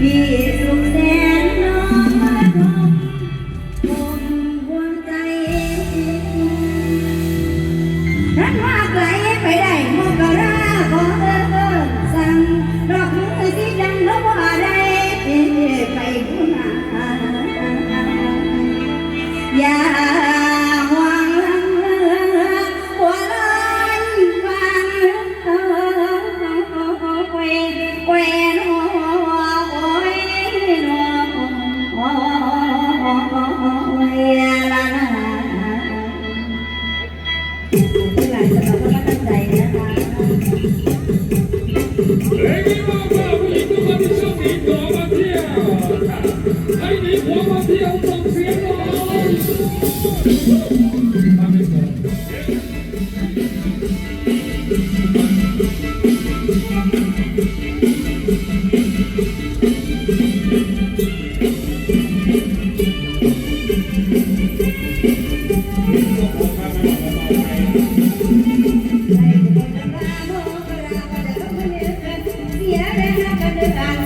พี่ ใ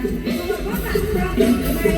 ม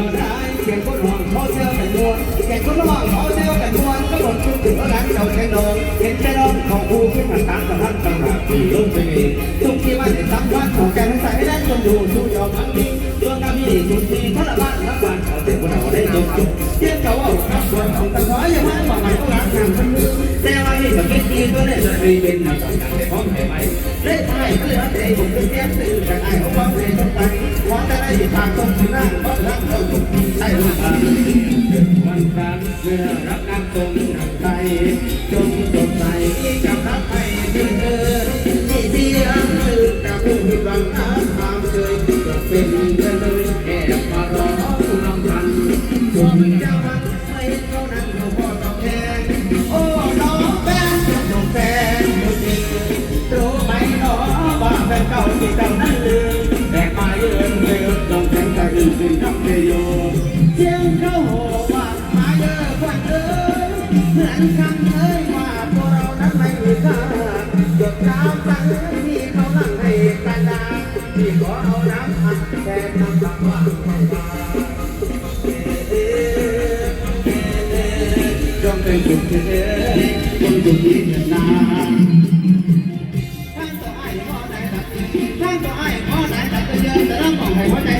เคเราได้เสียงคนร้องขอเสื้อกันนวลเสียงคนร้องขอเสื้อกันนวลก็หมดชุดถึงร้านเจ้าแข่งโดนเห็นใจร้องของผู้ขึ้นมาตามสะพานตำหนักที่ลงไปนี่ทุกที่ว่าจะทำวัดของแกงใส่ได้จนดูสู้ยอมทั้งนี้ตัวกามีจุดนี้พระบ้านรับ้านเขาเต็มคนเราได้จบจุดเที่ยงเขาเอาครับส่วนของตะขอยังไม่บอกใหม่ต้องรักงานคนนึ งแต่ว่านี่ก็คิดดีตัวนี้จะรีเป็นนักสังกัดในห้องไหมเล่ไพ่เพื่อให้ผมเป็นแก้มตื่นจากไอ้ของความในต้องไปขอจะได้ทางตรงที่นั่งก็ราะรักเราถูกใช่หรือเปล่าวันคระเมื่อรับน้ำตรงทางไทยจง แข็งใจอื่นเป็นทับเทโยเสียงเข้าโหว่ามาเยอะกว่าเดิมเหมือนคำเอ่ยว่าพวกเรานั้นไม่มีค่าหยดน้ำตั้งที่เขาลั่งให้กันดาที่ขอเอาน้ำอัดแทนน้ำตาว่างไม่มาจงเป็นสุขเถิดจงอยู่ที่เถิดนาท่านตัวไอ้พ่อไหนดับท่านตัวไอ้พ่อไหนดับจะเยินแต่ละมองให้หัวใจ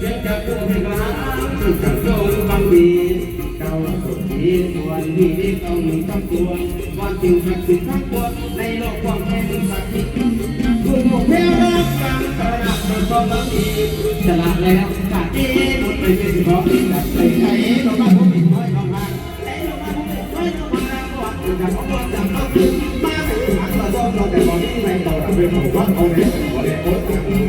เพียงจะพูดให้ฟังจะโยงบางทีเจ้าสุดที่ส่วนที่ต้องทำตัววันจริงสักสิทธิ์ทั้งปวงในโลกความแข็งสักทีคุณหมกแพ้รักกันตระหนักมันก็บางทีฉลาดแล้วปากดีหมดไปเป็นเพราะจับไปไหนเราบ้านผมผิดน้อยน้องมาแต่เราบ้านผมผิดน้อยน้องมาก่อนจะของตัวจับต้องถึงมาถึงหันมาซ้อมเราแต่บอกที่ในต่อเป็นของวัดเอาเนี่ยขอเรียกโอ๊ต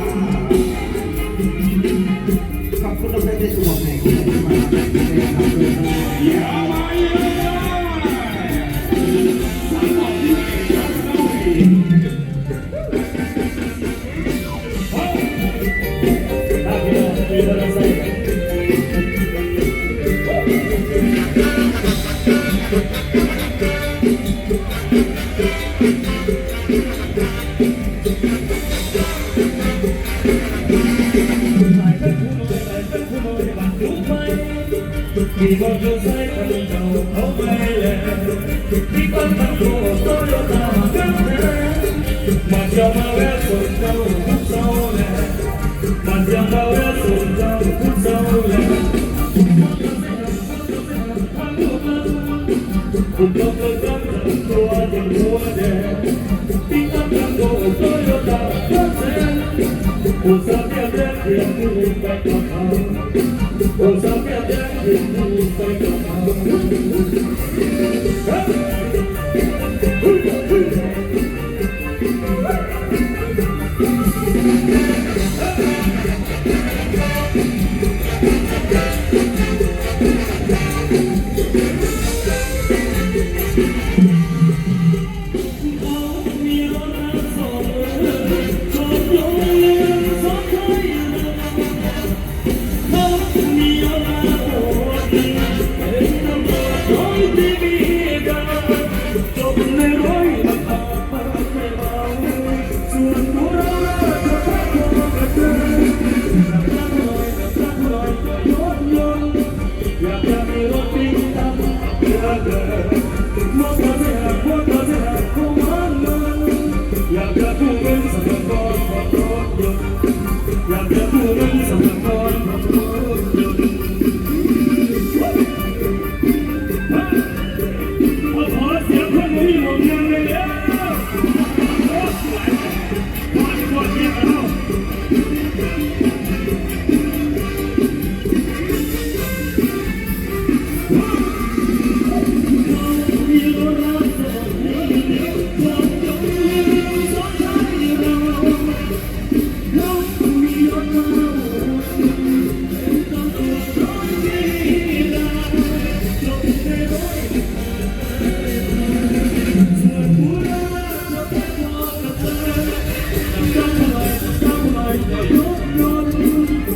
ที่ก็จะใส่คนเก่าเขาไปแล้วที่ก็ทำตัวก็ยอมตามกันมันจะมาแวะส่งเจ้าทุกเศร้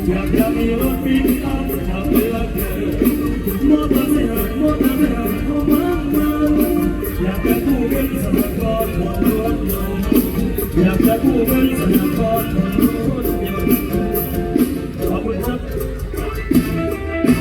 จำไ